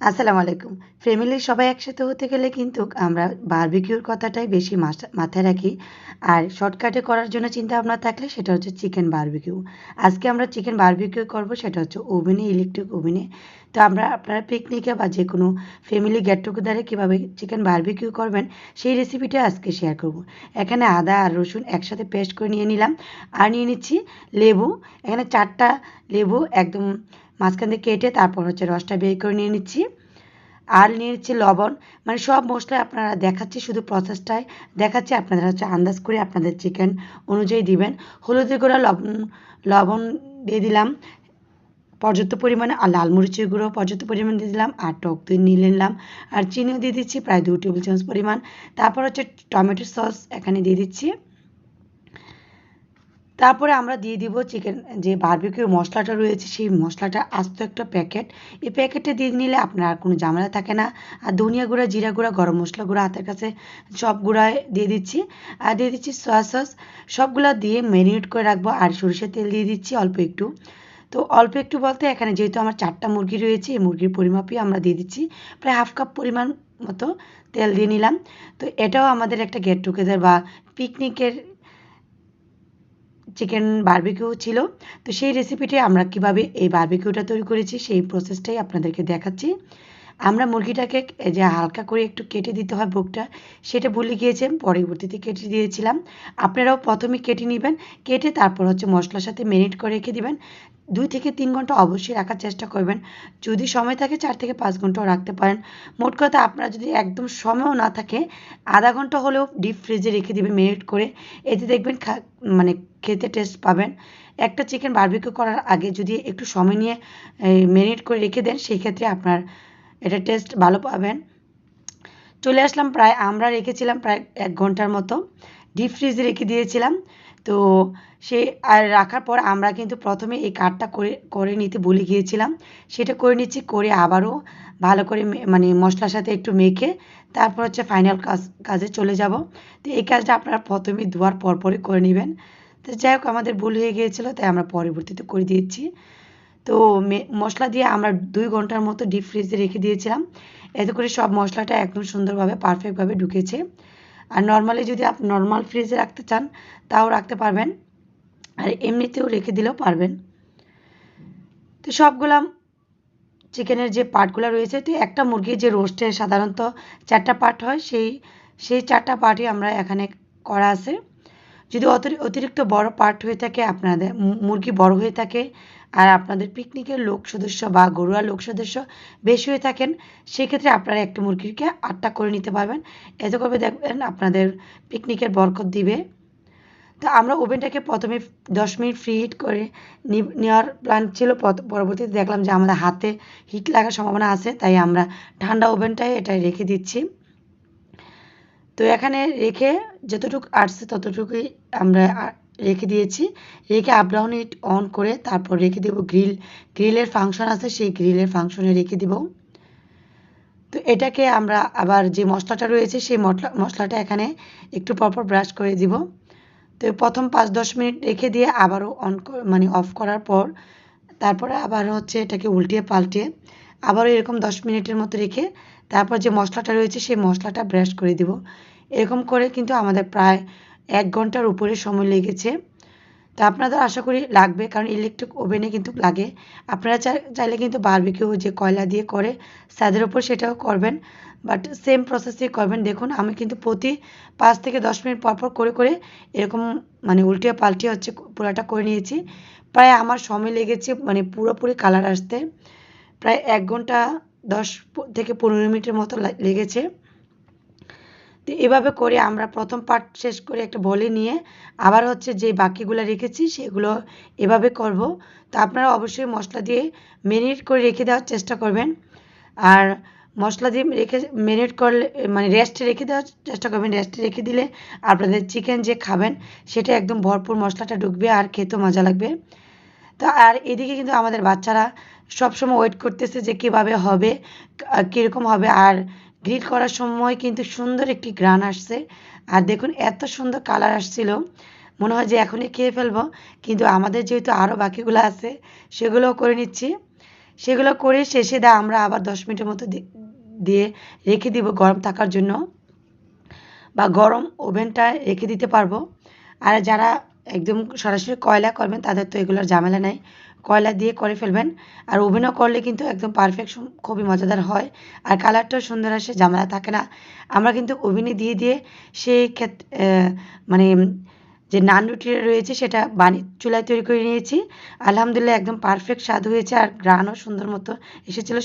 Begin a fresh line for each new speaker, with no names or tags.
আসসালামু আলাইকুম ফ্যামিলির সবাই একসাথে হতে গেলে কিন্তু আমরা বারবিকিউর কথাটাই বেশি মাথায় রাখি। আর শর্টকাটে করার জন্য চিন্তা ভাবনা থাকলে সেটা হচ্ছে চিকেন বারবিকিউ। আজকে আমরা চিকেন বারবিকিউ করব, সেটা হচ্ছে ওভেনে, ইলেকট্রিক ওভেনে। তো আমরা আপনারা পিকনিকে বা যে কোনো ফ্যামিলি গেট টুগেদারে কীভাবে চিকেন বারবিকিউ করবেন, সেই রেসিপিটা আজকে শেয়ার করব। এখানে আদা আর রসুন একসাথে পেস্ট করে নিয়ে নিলাম। আর নিয়ে নিচ্ছি লেবু। এখানে চারটা লেবু একদম মাঝখান দিয়ে কেটে তারপর হচ্ছে রসটা বের করে নিয়ে নিচ্ছি। আর নিয়ে নিচ্ছি লবণ। মানে সব মশলা আপনারা দেখাচ্ছি, শুধু প্রসেসটাই দেখাচ্ছি। আপনারা হচ্ছে আন্দাজ করে আপনাদের চিকেন অনুযায়ী দিবেন। হলুদের গুঁড়া, লবণ লবণ দিয়ে দিলাম। পর্যাপ্ত পরিমাণে, আর লাল মরিচের গুঁড়ো পর্যাপ্ত পরিমাণ দিয়ে দিলাম। আর টক দই নিয়ে নিলাম। আর চিনিও দিয়ে দিচ্ছি, প্রায় দু টেবিল চামচ পরিমাণ। তারপর হচ্ছে টমেটো সস এখানে দিয়ে দিচ্ছি। তারপরে আমরা দিয়ে দিব চিকেন যে বারবিকিউর মশলাটা রয়েছে, সেই মশলাটা আস্ত একটা প্যাকেট এই প্যাকেটটা দিয়ে নিলে আপনার আর কোনো ঝামেলা থাকে না। আর ধনিয়া গুঁড়া, জিরা গুঁড়া, গরম মশলা গুঁড়া, হাতের কাছে সব গুঁড়ায় দিয়ে দিচ্ছি। আর দিয়ে দিচ্ছি সয়া সস সবগুলো দিয়ে ম্যারিনেট করে রাখব। আর সরিষার তেল দিয়ে দিচ্ছি অল্প একটু। তো অল্প একটু বলতে এখানে যেহেতু আমার চারটা মুরগি রয়েছে, এই মুরগির পরিমাপই আমরা দিয়ে দিচ্ছি। প্রায় হাফ কাপ পরিমাণ মতো তেল দিয়ে নিলাম। তো এটাও আমাদের একটা গেট টুগেদার বা পিকনিকের চিকেন বারবিকিউ ছিল। তো সেই রেসিপিটি আমরা কীভাবে এই বার্বিকিউটা তৈরি করেছি, সেই প্রসেসটাই আপনাদেরকে দেখাচ্ছি। আমরা মুরগিটাকে যে হালকা করে একটু কেটে দিতে হয় বুকটা, সেটা ভুলে গিয়েছে পরবর্তীতে কেটে দিয়েছিলাম। আপনারাও প্রথমে কেটে নেবেন, কেটে তারপর হচ্ছে মশলার সাথে মেরিট করে রেখে দিবেন। দুই থেকে তিন ঘণ্টা অবশ্যই রাখার চেষ্টা করবেন। যদি সময় থাকে, চার থেকে পাঁচ ঘন্টাও রাখতে পারেন। মোট কথা, আপনারা যদি একদম সময়ও না থাকে, আধা ঘণ্টা হলেও ডিপ ফ্রিজে রেখে দিবেন মেরিনেট করে। এতে দেখবেন মানে খেতে টেস্ট পাবেন। একটা চিকেন বারবিকিউ করার আগে যদি একটু সময় নিয়ে মেরিট করে রেখে দেন, সেই ক্ষেত্রে আপনার এটা টেস্ট ভালো পাবেন। চলে আসলাম প্রায়, আমরা রেখেছিলাম প্রায় এক ঘণ্টার মতো। ডিপ ফ্রিজে রেখে দিয়েছিলাম। তো সে, আর রাখার পর আমরা কিন্তু প্রথমে এই কাঠটা করে করে নিতে ভুলে গিয়েছিলাম। সেটা করে নিচ্ছি, করে আবারও ভালো করে মানে মশলার সাথে একটু মেখে তারপর হচ্ছে ফাইনাল কাজ, কাজে চলে যাব। তো এই কাজটা আপনারা প্রথমেই ধোয়ার পরপরই করে নেবেন। তো যাই হোক, আমাদের ভুল হয়ে গিয়েছিল, তাই আমরা পরবর্তীতে করে দিয়েছি। তো মশলা দিয়ে আমরা দুই ঘণ্টার মতো ডিপ ফ্রিজে রেখে দিয়েছিলাম। এতে করে সব মশলাটা একদম সুন্দরভাবে পারফেক্টভাবে ঢুকেছে। আর নর্মালি যদি আপনি নর্মাল ফ্রিজে রাখতে চান, তাও রাখতে পারবেন। আর এমনিতেও রেখে দিলেও পারবেন। তো সবগুলা চিকেনের যে পার্টগুলো রয়েছে, তো একটা মুরগির যে রোস্টে সাধারণত চারটা পার্ট হয়, সেই সেই চারটা পার্টই আমরা এখানে করা আছে। যদি অতিরিক্ত বড় পার্ট হয়ে থাকে আপনাদের মুরগি বড় হয়ে থাকে আর আপনাদের পিকনিকের লোক সদস্য বা গরুয়া লোক সদস্য বেশি হয়ে থাকেন, সেক্ষেত্রে আপনারা একটা মুরগিকে আটটা করে নিতে পারবেন। এতে করে দেখবেন আপনাদের পিকনিকের বরকত দিবে। তো আমরা ওভেনটাকে প্রথমে দশ মিনিট ফ্রি হিট করে নেওয়ার প্ল্যান ছিল। পরবর্তীতে দেখলাম যে আমাদের হাতে হিট লাগার সম্ভাবনা আছে, তাই আমরা ঠান্ডা ওভেনটাই এটা রেখে দিচ্ছি। তো এখানে রেখে যতটুকু আসছে ততটুকুই আমরা রেখে দিয়েছি। রেখে আপ ডাউন হিট অন করে তারপর রেখে দেব গ্রিল গ্রিলের ফাংশন আছে, সেই গ্রিলের ফাংশনে রেখে দেব। তো এটাকে আমরা আবার যে মশলাটা রয়েছে, সেই মশলা মশলাটা এখানে একটু পরপর ব্রাশ করে দিব। তো প্রথম পাঁচ দশ মিনিট রেখে দিয়ে আবারও অন মানে অফ করার পর তারপরে আবার হচ্ছে এটাকে উল্টিয়ে পাল্টে আবারও এরকম দশ মিনিটের মতো রেখে তারপর যে মশলাটা রয়েছে, সেই মশলাটা ব্রাশ করে দিব। এরকম করে কিন্তু আমাদের প্রায় এক ঘণ্টার উপরে সময় লেগেছে। তো আপনাদের আশা করি লাগবে, কারণ ইলেকট্রিক ওভেনে কিন্তু লাগে। আপনারা চাইলে কিন্তু বারবিকিউ যে কয়লা দিয়ে করে, স্যাদের ওপর সেটাও করবেন। বাট সেম প্রসেসে করবেন। দেখুন, আমি কিন্তু প্রতি পাঁচ থেকে দশ মিনিট পর পর করে করে এরকম মানে উল্টিয়ে পাল্টিয়ে হচ্ছে পুরাটা করে নিয়েছি। প্রায় আমার সময় লেগেছে মানে পুরোপুরি কালার আসতে। প্রায় এক ঘণ্টা দশ থেকে পনেরো মিনিটের মতো লেগেছে। তো এভাবে করে আমরা প্রথম পার্ট শেষ করে একটা বলে নিয়ে আবার হচ্ছে যে বাকিগুলো রেখেছি, সেগুলো এভাবে করব। তো আপনারা অবশ্যই মশলা দিয়ে মেরিনেট করে রেখে দেওয়ার চেষ্টা করবেন। আর মশলা দিয়ে রেখে মেরিনেট করলে মানে রেস্টে রেখে দেওয়ার চেষ্টা করবেন। রেস্টে রেখে দিলে আপনাদের চিকেন যে খাবেন, সেটা একদম ভরপুর মশলাটা ঢুকবে আর খেতেও মজা লাগবে। তো আর এদিকে কিন্তু আমাদের বাচ্চারা সবসময় ওয়েট করতেছে যে কীভাবে হবে কীরকম হবে। আর গ্রিল করার সময় কিন্তু সুন্দর একটি গ্রান আসছে। আর দেখুন, এত সুন্দর কালার আসছিল। মনে হয় যে এখনই খেয়ে ফেলব। কিন্তু আমাদের যেহেতু আরও বাকিগুলো আছে, সেগুলোও করে নিচ্ছি। সেগুলো করে শেষে দা আমরা আবার দশ মিনিটের মতো দিয়ে রেখে দিব গরম থাকার জন্য। বা গরম ওভেনটায় রেখে দিতে পারব। আর যারা একদম সরাসরি কয়লা করবেন, তাদের তো এগুলোর ঝামেলা নাই। কয়লা দিয়ে করে ফেলবেন। আর ওভেনও করলে কিন্তু একদম পারফেক্ট খুবই মজাদার হয়। আর কালারটাও সুন্দর আসে, ঝামেলা থাকে না। আমরা কিন্তু ওভেনে দিয়ে দিয়ে সেই ক্ষেত্রে মানে যে নান রুটি রয়েছে, সেটা বানি, চুলায় তৈরি করে নিয়েছি। আলহামদুলিল্লাহ একদম পারফেক্ট স্বাদ হয়েছে, আর গ্রানও সুন্দর মতো এসেছিল।